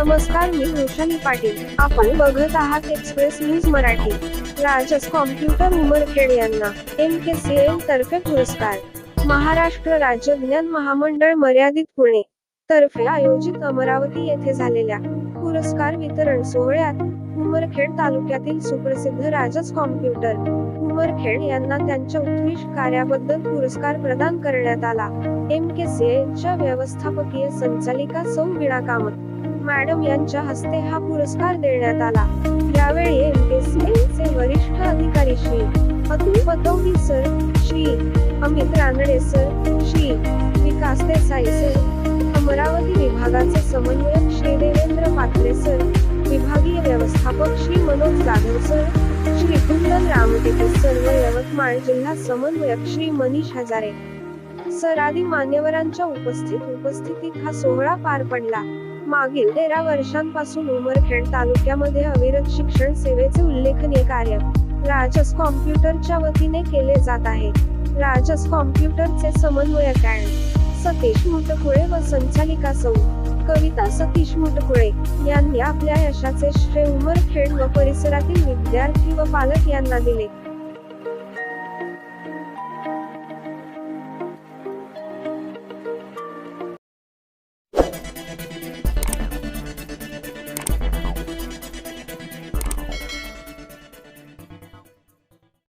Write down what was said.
नमस्कार मी वृषाली पाटील. आपण बघत आहात एक्सप्रेस न्यूज मराठी. राजस कॉम्प्युटर उमरखेड यांना एम के सी एम तर्फे पुरस्कार. महाराष्ट्र राज्य ज्ञान महामंडळ मर्यादित पुणे तर्फे आयोजित अमरावती येथे झालेल्या पुरस्कार वितरण सोहळ्यात उमरखेड तालुक्यातील सुप्रसिद्ध राजस कॉम्प्युटर उमरखेड यांना त्यांच्या उत्कृष्ट कार्याबद्दल पुरस्कार प्रदान करण्यात आला. एम के च्या व्यवस्थापकीय संचालिका सौ वीणा कामत मॅडम यांच्या हस्ते हा पुरस्कार देण्यात आला. यावेळी एम के चे वरिष्ठ अधिकारी Shri Atul Pataudi sir Shri Amit Ranade sir Shri Vikas Desai sir Amravati विभागाचे समन्वयक श्री देवेंद्र पात्रे सर विभागीय व्यवस्थापक श्री मनोज जाधव सर श्री कुंदन राम यवतमाळ जिल्हा समन्वयक श्री मनीष हजारे. सर आदी मान्यवरांच्या उपस्थित उपस्थितीत हा सोहळा पार पडला. मागील तेरा वर्षांपासून उमरखेड तालुक्यामध्ये अविरत शिक्षण सेवेचे उल्लेखनीय कार्य राजस कॉम्प्युटरच्या वतीने केले जात आहे. राजस कॉम्प्युटरचे समन्वयक अँड सतीश मुटकुळे व संचालिका सौ. कविता सतीश मुटकुळे यांनी आपल्या यशाचे श्रेय उमरखेड व परिसरातील विद्यार्थी व पालक यांना दिले.